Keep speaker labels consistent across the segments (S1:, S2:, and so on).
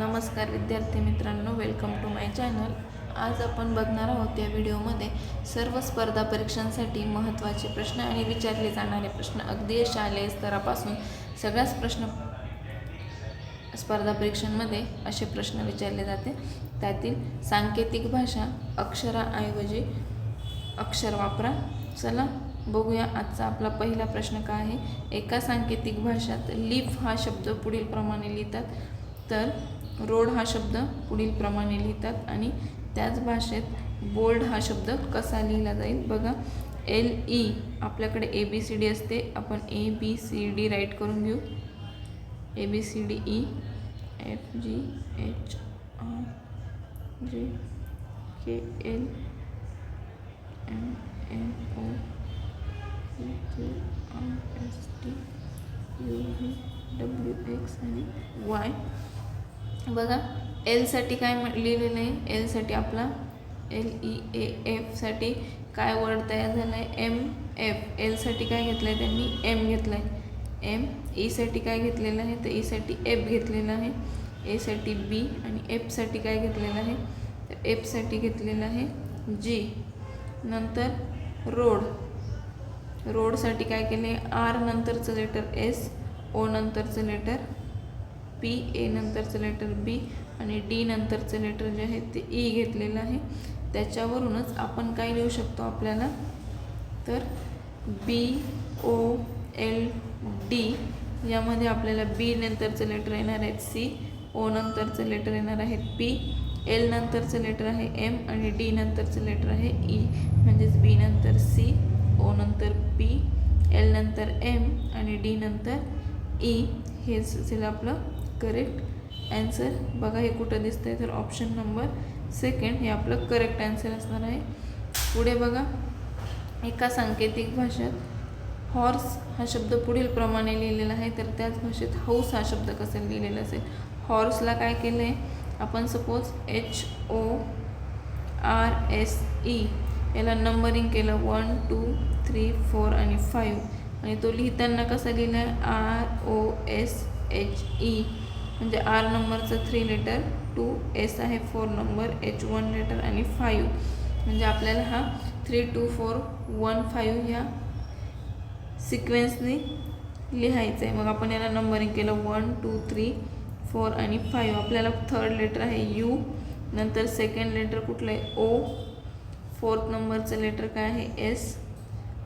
S1: नमस्कार विद्यार्थी मित्रांनो वेलकम टू माय चॅनल आज आपण बघणार आहोत या व्हिडिओमध्ये सर्व स्पर्धा परीक्षांसाठी महत्त्वाचे प्रश्न आणि विचारले जाणारे प्रश्न. अगदी शालेय स्तरापासून सगळ्याच प्रश्न स्पर्धा परीक्षांमध्ये असे प्रश्न विचारले जाते. त्यातील सांकेतिक भाषा अक्षराऐवजी अक्षर वापरा. चला बघूया आजचा आपला पहिला प्रश्न काय आहे. एका सांकेतिक भाषात लिफ हा शब्द पुढील प्रमाणे लिहितात. तर रोड हा शब्द पुढील प्रमाणे लिहितात आणि त्याच भाषेत बोल्ड हा शब्द कसा लिहिला जाईल? बघा एल ई e आपल्याकडे ए बी सी डी असते. आपण A B C D write करून घेऊ. A B C D E F G H R J K L M N O P Q R S T U V W X आणि Y बघा एलसाठी काय लिहिलेलं आहे एलसाठी आपला एल ई ए एफसाठी काय वर्ड तयार झाला आहे एम एफ एलसाठी काय घेतलं आहे त्यांनी? एम घेतलं आहे एम ईसाठी काय घेतलेलं आहे? तर ईसाठी एफ घेतलेलं आहे. एसाठी बी आणि एफसाठी काय घेतलेलं आहे? तर एफसाठी घेतलेलं आहे जी नंतर रोड रोडसाठी काय केले आर नंतरचं लेटर एस ओ नंतरचं लेटर पी ए नंतरचं लेटर बी आणि डी नंतरचं लेटर जे आहे ते ई घेतलेलं आहे. त्याच्यावरूनच आपण काय लिहू शकतो आपल्याला? तर बी ओ एल डी यामध्ये आपल्याला बी नंतरचं लेटर येणार आहेत सी ओ नंतरचं लेटर येणार आहेत पी एल नंतरचं लेटर आहे एम आणि डी नंतरचं लेटर आहे ई म्हणजेच बी नंतर सी ओ नंतर पी एल नंतर एम आणि डी नंतर ई हेच असेल आपलं करेक्ट ॲन्सर बघा हे कुठं दिसतं आहे तर ऑप्शन नंबर सेकंड हे आपलं करेक्ट ॲन्सर असणार आहे. पुढे बघा. एका सांकेतिक भाषेत हॉर्स हा शब्द पुढील प्रमाणे लिहिलेला आहे. तर त्याच भाषेत हाऊस हा शब्द कसा लिहिलेला असेल? हॉर्सला काय केलं आहे आपण suppose H O R S E याला नंबरिंग केलं. वन टू थ्री फोर आणि फाईव्ह आणि तो लिहिताना कसा लिहिला? आहे R O S H E म्हणजे आर नंबरचं थ्री लेटर टू एस आहे four number H one letter आणि फाईव्ह म्हणजे आपल्याला हा three two four one five ह्या सिक्वेन्सने लिहायचं आहे मग आपण याला नंबरिंग केलं वन टू थ्री फोर आणि फाईव्ह आपल्याला थर्ड लेटर आहे यू नंतर सेकंड लेटर कुठलं आहे? ओ फोर्थ नंबरचं लेटर काय आहे? एस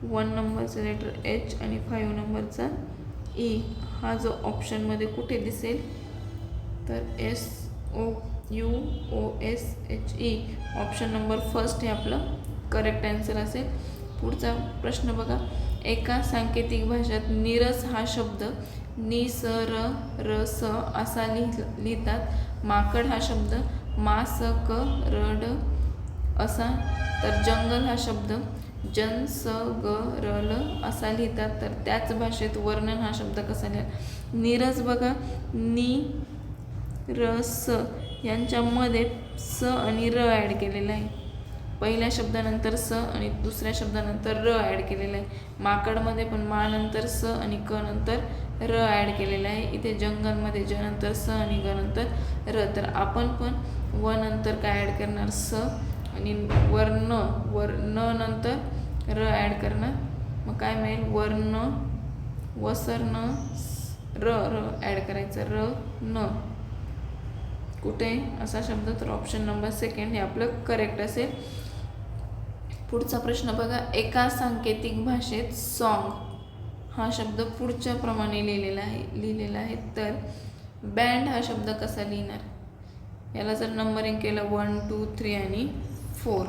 S1: वन नंबरचं लेटर एच आणि फाईव्ह नंबरचा ई हा जो ऑप्शनमध्ये कुठे दिसेल? तर S O U O S H E option number first हे आपलं करेक्ट आन्सर असेल. पुढचा प्रश्न बघा. एका सांकेतिक भाषेत निरस हा शब्द नि स र र स असा लिह लिहितात. माकड हा शब्द मा स क र ड असा. तर जंगल हा शब्द जन स ग र ल असा लिहितात. तर त्याच भाषेत वर्णन हा शब्द कसा लिहा? नीरज बघा. नी र स यांच्यामध्ये स आणि र ॲड केलेलं आहे. पहिल्या शब्दानंतर स आणि दुसऱ्या शब्दानंतर र ॲड केलेलं आहे. माकडमध्ये पण मा नंतर स आणि क नंतर र ॲड केलेलं आहे. इथे जंगलमध्ये ज नंतर स आणि ग नंतर र. तर आपण पण व नंतर काय ॲड करणार? स आणि वर्ण वर न नंतर र ॲड करणार. मग काय मिळेल? वर्ण वसर न र र ॲड करायचं. र न. कुठे असा शब्द तर ऑप्शन नंबर सेकंड हे आपलं करेक्ट असेल. पुढचा प्रश्न बघा एका सांकेतिक भाषेत सॉन्ग हा शब्द पुढच्या प्रमाणे लिहिलेला आहे लिहिलेला आहे. तर बँड हा शब्द कसा लिहिणार? याला जर नंबरिंग केलं वन टू थ्री आणि फोर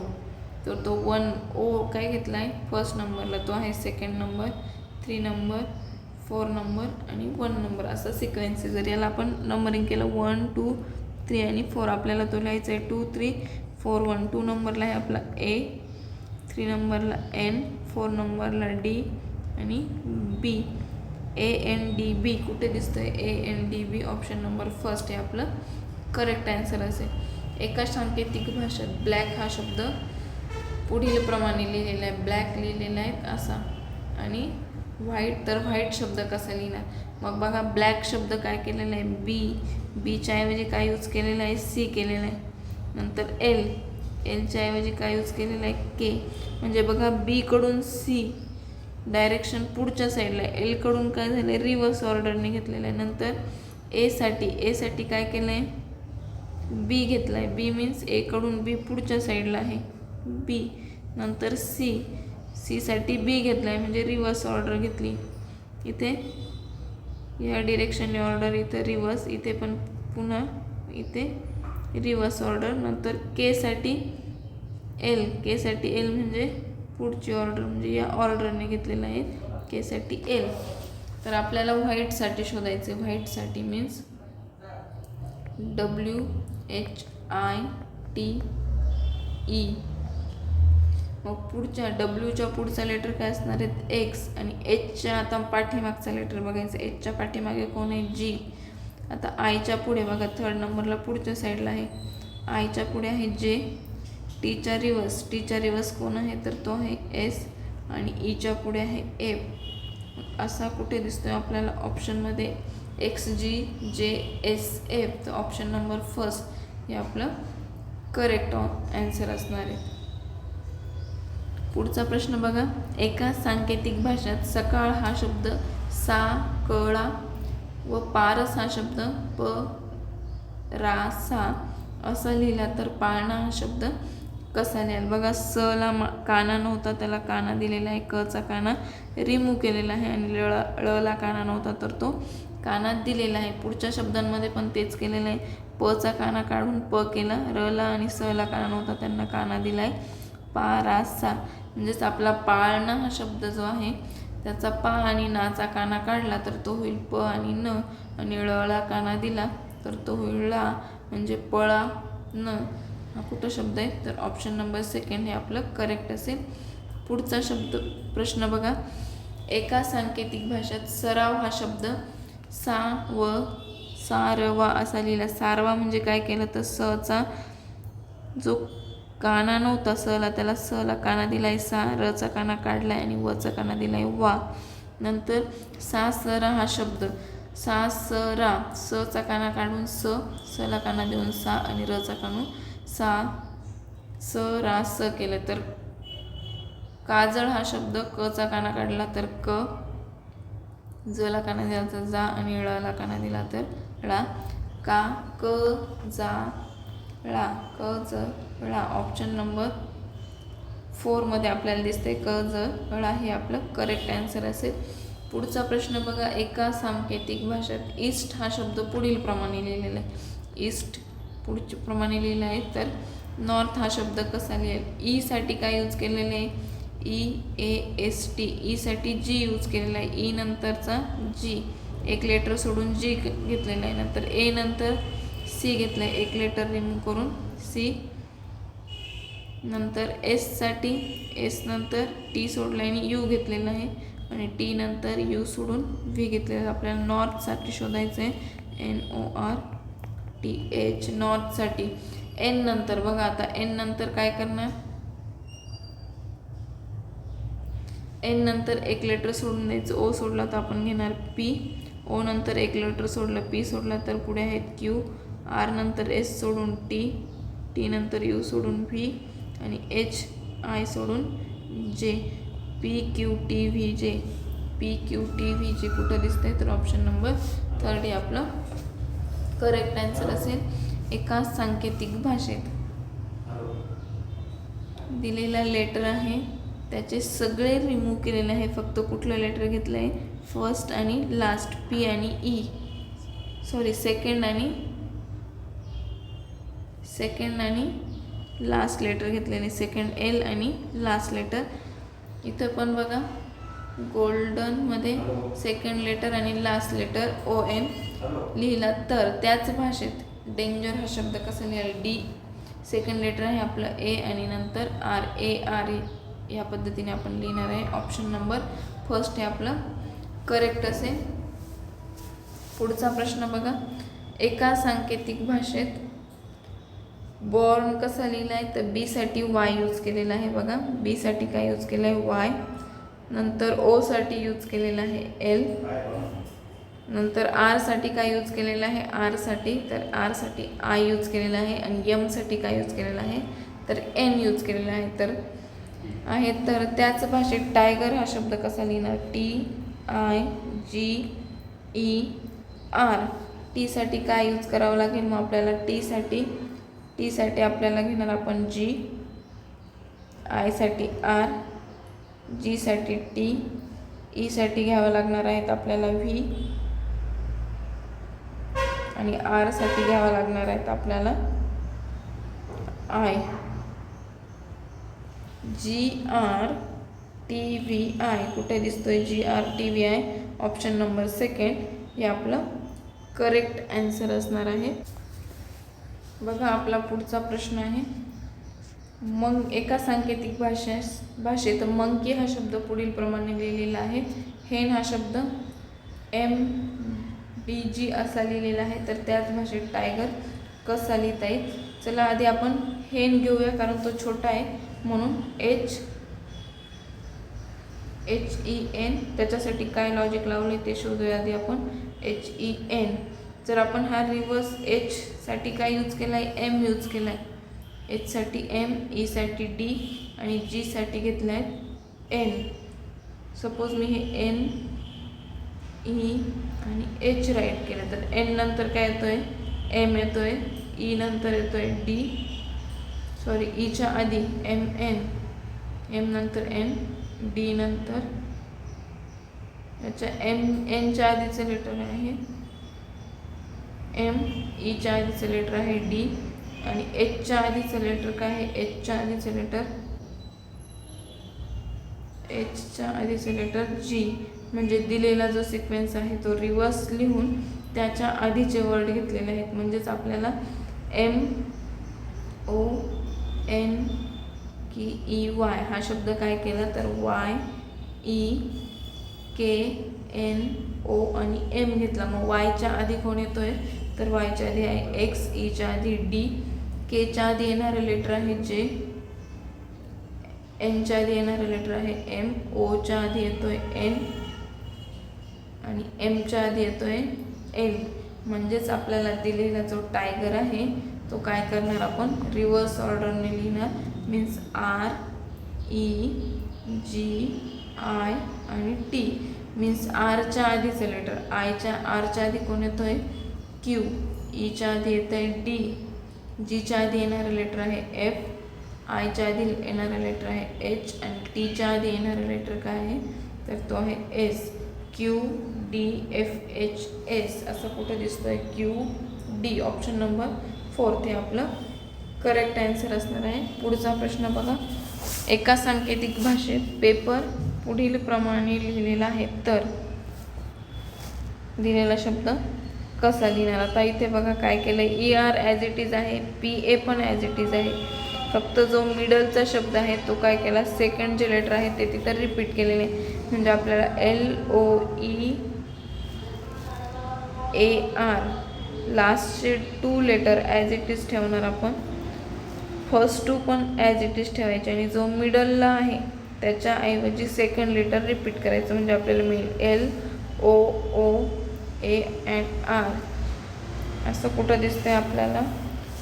S1: तर तो वन ओ काय घेतला आहे फर्स्ट नंबरला तो आहे second number three number four number आणि वन नंबर असा सिक्वेन्स आहे. जर याला आपण नंबरिंग केलं वन टू थ्री आणि फोर आपल्याला तो लिहायचा आहे. Two three four one. Two नंबरला आहे आपला ए. थ्री नंबरला एन. फोर नंबरला डी. आणि B. A N D B. कुठे दिसतं आहे A N D B. Option number first हे आपलं. करेक्ट आन्सर असेल. एका सांकेतिक भाषेत ब्लॅक हा शब्द पुढील प्रमाणे लिहिलेला आहे. ब्लॅक लिहिलेला आहे असा. आणि व्हाईट तर व्हाईट शब्द कसा लिहिणार? मग बघा ब्लॅक शब्द काय केलेला आहे? बी बीच्या ऐवजी काय यूज केलेला आहे? सी केलेला आहे. नंतर एल एलच्या ऐवजी काय यूज केलेला आहे? के म्हणजे बघा बीकडून सी डायरेक्शन पुढच्या साईडला आहे. एलकडून काय झालं आहे? रिव्हर्स ऑर्डरने घेतलेलं आहे. नंतर एसाठी एसाठी काय केलं आहे? बी घेतला आहे. बी मीन्स एकडून बी पुढच्या साईडला आहे. बी नंतर सी सीसाठी बी घेतला आहे म्हणजे रिवर्स ऑर्डर घेतली. इथे या डिरेक्शनने ऑर्डर इथं रिवर्स इथे पण पुन्हा इथे रिवर्स ऑर्डर नंतर केसाठी एल केसाठी एल म्हणजे पुढची ऑर्डर म्हणजे या ऑर्डरने घेतलेलं आहे केसाठी एल तर आपल्याला व्हाईटसाठी शोधायचे. व्हाईटसाठी means W H I T E मग पुढच्या डब्ल्यूच्या पुढचा लेटर काय असणार आहेत एक्स आणि एचच्या आता पाठीमागचा लेटर बघायचा. एचच्या पाठीमागे कोण आहे? जी आता आयच्या पुढे बघा. थर्ड नंबरला पुढच्या साईडला आहे. आयच्या पुढे आहे जे टीच्या रिवर्स टीच्या रिवर्स कोण आहे? तर तो आहे एस आणि e ईच्या पुढे आहे एफ असा कुठे दिसतो आहे आपल्याला ऑप्शनमध्ये X G J S F तर ऑप्शन नंबर फर्स्ट हे आपलं करेक्ट ऑन ॲन्सर असणार आहे. पुढचा प्रश्न बघा. एका सांकेतिक भाषेत सकाळ हा शब्द सा कळा व पारस हा शब्द प रा सा असा लिहिला तर पाळणा हा शब्द कसा लिहाल बघा स ला मा काना नव्हता त्याला काना दिलेला आहे कचा काना. रिमूव्ह केलेला आहे आणि ळ ळला काना नव्हता तर तो कानात दिलेला आहे. पुढच्या शब्दांमध्ये पण तेच केलेलं आहे. पचा काना काढून प केला. र ला आणि स ला काना नव्हता त्यांना काना दिला आहे पा रा सा म्हणजेच आपला पाळणा हा शब्द जो आहे त्याचा पा आणि नाचा काना काढला तर तो होईल प आणि न आणि ळला काना दिला तर तो होईल ला म्हणजे पळा न हा कुठं शब्द आहे? तर ऑप्शन नंबर सेकंड हे आपलं करेक्ट असेल. पुढचा शब्द प्रश्न बघा. एका सांकेतिक भाषेत सराव हा शब्द सा व सारवा असा लिहिला. सारवा म्हणजे काय केलं तर सचा जो काना नव्हता सला त्याला सला काना दिलाय सा रचा काना काढलाय आणि वचा काना दिलाय वा. नंतर सा सरा हा शब्द. सा स रा सचा काना काढून स सला काना देऊन सा आणि रचा काढून सा स रा स केलं. तर काजळ हा शब्द कचा काना काढला तर क जला काना दिला तर जा आणि ळला काना दिला तर ळा. का क जा ळा. क ज कळा ऑप्शन नंबर फोरमध्ये आपल्याला दिसते क ज. हे आपलं करेक्ट आन्सर असेल. पुढचा प्रश्न बघा एका सांकेतिक भाषेत ईस्ट हा शब्द पुढील प्रमाणे लिहिलेला आहे. ईस्ट पुढच्या प्रमाणे लिहिला आहे तर नॉर्थ हा शब्द कसा लिहिल? ईसाठी e काय यूज केलेलं आहे? ई ए एस टी ईसाठी जी यूज केलेला आहे. ई नंतरचा जी एक लेटर सोडून जी घेतलेला आहे. नंतर ए नंतर सी घेतलं आहे एक लेटर रिमूव्ह करून सी नंतर एससाठी एस नंतर टी सोडलं आणि यू घेतलेलं आहे. आणि टी नंतर यू सोडून व्ही घेतलेलं आहे. आपल्याला नॉर्थसाठी शोधायचं आहे. N O R T H नॉर्थसाठी N नंतर बघा आता एन नंतर काय करणार? एन नंतर एक लेटर सोडून द्यायचं. ओ सोडला तर आपण घेणार पी ओ नंतर एक लेटर सोडलं पी सोडला तर पुढे आहेत क्यू आर नंतर एस सोडून टी टी नंतर यू सोडून व्ही आणि एच आय सोडून J P Q T V J P Q T V J कुठं दिसतंय तर ऑप्शन नंबर थर्ड हे आपलं. करेक्ट आन्सर असेल. एका सांकेतिक भाषेत. दिलेला लेटर आहे. त्याचे सगळे रिमूव्ह केलेले आहे फक्त कुठलं लेटर घेतलं आहे फर्स्ट आणि लास्ट पी आणि ई सॉरी सेकंड आणि सेकंड आणि लास्ट लेटर घेतलेले सेकंड एल आणि लास्ट लेटर इथं पण बघा गोल्डनमध्ये सेकंड लेटर आणि लास्ट लेटर ओ एन लिहिला. तर त्याच भाषेत डेंजर हा शब्द कसा लिहाल डी सेकंड लेटर आहे आपलं ए आणि नंतर आर ए आर ए ह्या पद्धतीने आपण लिहिणार आहे. ऑप्शन नंबर फर्स्ट हे आपलं करेक्ट असेल. पुढचा प्रश्न बघा. एका सांकेतिक भाषेत बॉर्न कसा लिहिला आहे तर बीसाठी वाय यूज केलेला आहे बघा. बीसाठी काय यूज केलं आहे वाय नंतर ओसाठी यूज केलेला आहे एल नंतर आरसाठी काय यूज केलेलं आहे? आरसाठी तर आरसाठी आय यूज केलेला आहे आणि यमसाठी काय यूज केलेला आहे? तर एन यूज केलेला आहे. तर आहे. तर त्याच भाषेत टायगर हा शब्द कसा लिहिणार? T I G E R टीसाठी काय यूज करावं लागेल मग आपल्याला? टीसाठी टीसाठी आपल्याला घेणार आपण जी आयसाठी आर जीसाठी टी ईसाठी e घ्यावं लागणार आहेत आपल्याला व्ही आणि आरसाठी घ्यावं लागणार आहेत आपल्याला I G R T V I कुठे दिसतोय G R T V I option number second हे आपलं करेक्ट ॲन्सर असणार आहे. बघा आपला पुढचा प्रश्न आहे. मग एका सांकेतिक भाषेस भाषेत मंकी हा शब्द पुढील प्रमाणे लिहिलेला आहे. हेन हा शब्द एम बी जी असा लिहिलेला आहे. तर त्याच भाषेत टायगर कसा लिहिता येईल? चला आधी आपण हेन घेऊया कारण तो छोटा आहे. म्हणून एच एच ई एन त्याच्यासाठी काय लॉजिक लावले ते शोधूया आधी आपण. H E N. जर आपण हा रिव्हर्स एचसाठी काय यूज केला आहे एम यूज केला आहे एचसाठी एम ईसाठी e डी आणि जीसाठी घेतला आहे एन सपोज मी हे एन ई e आणि एच राईट केलं तर एन नंतर काय येतो आहे एम येतो आहे e ई नंतर येतो आहे डी सॉरी ईच्या आधी एम एन एम नंतर एन डी नंतर याच्या एम एनच्या आधीचं लेटर आहे. एम ईच्या e आधीचं लेटर आहे डी आणि एचच्या आधीचं लेटर काय आहे? एचच्या आधीचं लेटर एचच्या आधीचं लेटर जी म्हणजे दिलेला जो सिक्वेन्स आहे तो रिवर्स लिहून त्याच्या आधीचे वर्ड घेतलेले आहेत. म्हणजेच आपल्याला एम ओ एन की ई वाय हा शब्द काय केला? तर Y E K N O आणि एम घेतला. मग वायच्या आधी कोण येतो आहे तर वायच्या आधी आहे एक्स ईच्या e आधी डी केच्या आधी येणारं लेटर आहे जे एनच्या आधी येणारं लेटर आहे एम ओच्या आधी येतो आहे एन आणि एमच्या आधी येतो आहे एन म्हणजेच आपल्याला दिलेला जो टायगर आहे तो काय करणार आपण? रिव्हर्स ऑर्डरने लिहिणार. Means R E G I आणि टी मीन्स आरच्या आधीचं लेटर आयच्या आरच्या आधी कोण येतो आहे क्यू ईच्या आधी येतं आहे डी जीच्या आधी येणारं लेटर आहे एफ आयच्या आधी येणारं लेटर आहे एच आणि टीच्या आधी येणारं लेटर काय आहे? तर तो आहे S Q D F H S असं कुठं दिसतो आहे Q D option number fourth हे आपलं करेक्ट ॲन्सर असणार आहे. पुढचा प्रश्न बघा. एका सांकेतिक भाषेत पेपर पुढील प्रमाणे लिहिलेला आहे. तर दिलेला शब्द कसा लिहिणार? आता इथे बघा काय केलं E R as it is आहे पी ए पण ॲज इट इज आहे. फक्त जो मिडलचा शब्द आहे तो काय केला? सेकंड जे लेटर आहे ते तिथं रिपीट केलेले म्हणजे आपल्याला L O E A R लास्टचे two letter as it is ठेवणार आपण फर्स्ट टू पण ॲज इट इज ठेवायचे. आणि जो मिडलला आहे त्याच्याऐवजी सेकंड लेटर रिपीट करायचं. म्हणजे आपल्याला मिळेल L O O A and R असं कुठं दिसतं आहे आपल्याला?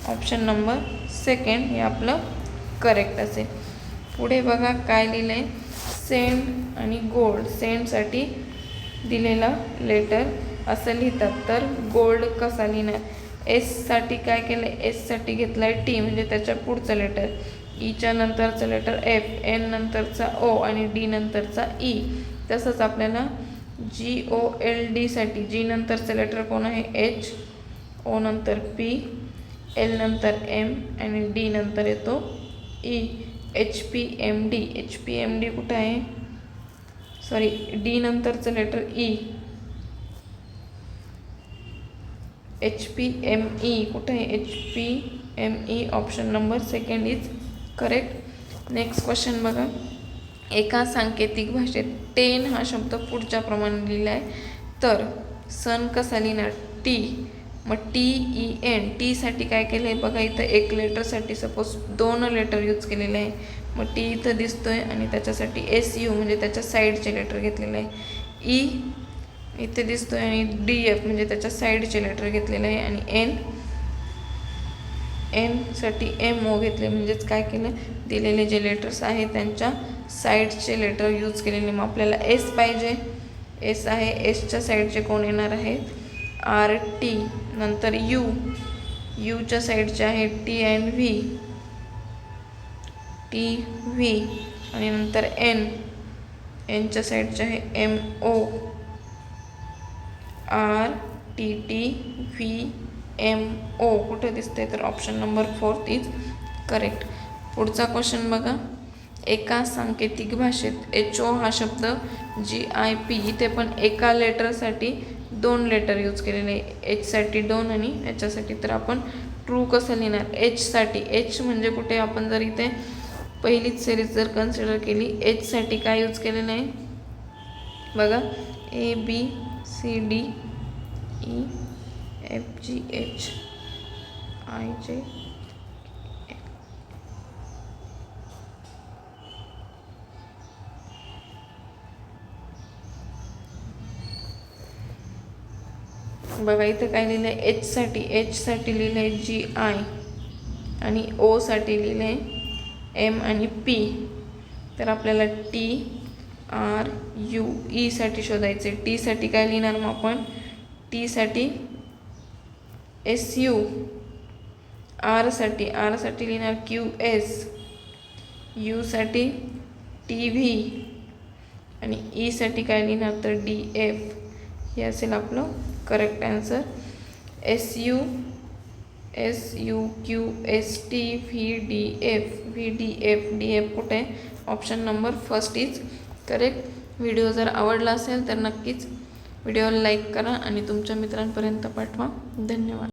S1: ऑप्शन नंबर सेकंड हे आपलं करेक्ट असेल. पुढे बघा काय लिहिलं आहे सेंड आणि गोल्ड सेंडसाठी दिलेला लेटर असं लिहितात. तर गोल्ड कसा लिहिणार? एससाठी काय केलं आहे एससाठी घेतलं आहे टी म्हणजे त्याच्या पुढचं लेटर ईच्या e नंतरचं लेटर एफ एन नंतरचा ओ आणि डी नंतरचा ई e. तसंच आपल्याला जी ओ एल डीसाठी जी नंतरचं लेटर कोण आहे? एच ओ नंतर पी एल नंतर एम आणि डी नंतर येतो E H P M D. H P M D कुठं आहे? सॉरी डी नंतरचं letter E. H P M E कुठं आहे? H P M E option number second is correct. Next question बघा. एका सांकेतिक भाषेत टेन हा शब्द पुढच्याप्रमाणे लिहिला आहे. तर सन कसा लिहिणार? टी. मग टी ई एन. टीसाठी काय केलं आहे बघा इथं एक लेटरसाठी सपोज दोन लेटर यूज केलेले आहे. मग टी इथं दिसतो म्हणजे e म्हणजे आहे आणि त्याच्यासाठी एस यू म्हणजे त्याच्या साईडचे लेटर घेतलेलं आहे. ई इथे दिसतो आहे आणि डी एफ म्हणजे त्याच्या साईडचे लेटर घेतलेलं आहे. आणि एन एनसाठी एम ओ घेतले म्हणजेच काय केलं? दिलेले जे लेटर्स आहेत त्यांच्या साईडचे लेटर यूज केलेले मग आपल्याला एस पाहिजे. एस आहे एसच्या साईडचे कोण येणार आहेत आर टी नंतर यू यूच्या साईडचे आहे T and V T V आणि नंतर एन एनच्या साईडचे आहे M O R T T V M O कुठे दिसते तर option number fourth is correct पुढचा क्वेश्चन बघा. एका सांकेतिक भाषेत एच ओ हा शब्द जी आय पी इथे पण एका लेटरसाठी दोन लेटर यूज केलेले. एचसाठी दोन आणि याच्यासाठी तर आपण ट्रू कसं लिहिणार? एचसाठी एच म्हणजे कुठे? आपण जर इथे पहिलीच सिरीज जर कन्सिडर केली एचसाठी काय यूज केलेलं आहे? बघा. A B C D E F G H I J बघा इथं काय लिहिलं आहे एचसाठी एचसाठी लिहिलं आहे जी आय आणि ओसाठी लिहिलं आहे एम आणि पी तर आपल्याला टी आर यू ईसाठी e शोधायचे टीसाठी काय लिहिणार मग आपण? टीसाठी एस यू आरसाठी आरसाठी लिहिणार क्यू एस यूसाठी टी व्ही आणि e ईसाठी काय लिहिणार? तर डी एफ हे असेल आपलं correct answer S U S U Q S T V D F V D F D F कुठे? Option number first is correct video जर आवडला असेल तर नक्कीच व्हिडिओला लाईक करा आणि तुमच्या मित्रांपर्यंत पाठवा. धन्यवाद.